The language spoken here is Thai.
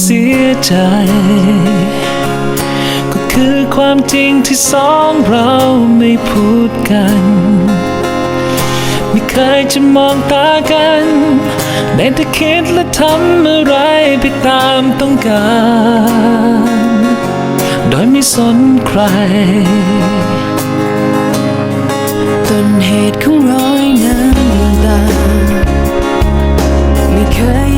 เสียใจ ก็คือความจริงที่สองเราไม่พูดกัน ไม่เคยจะมองตากันในแต่คิดและทำอะไรไปตามต้องการ โดยไม่สนใคร ต้นเหตุของรอยน้ำตาไม่เคย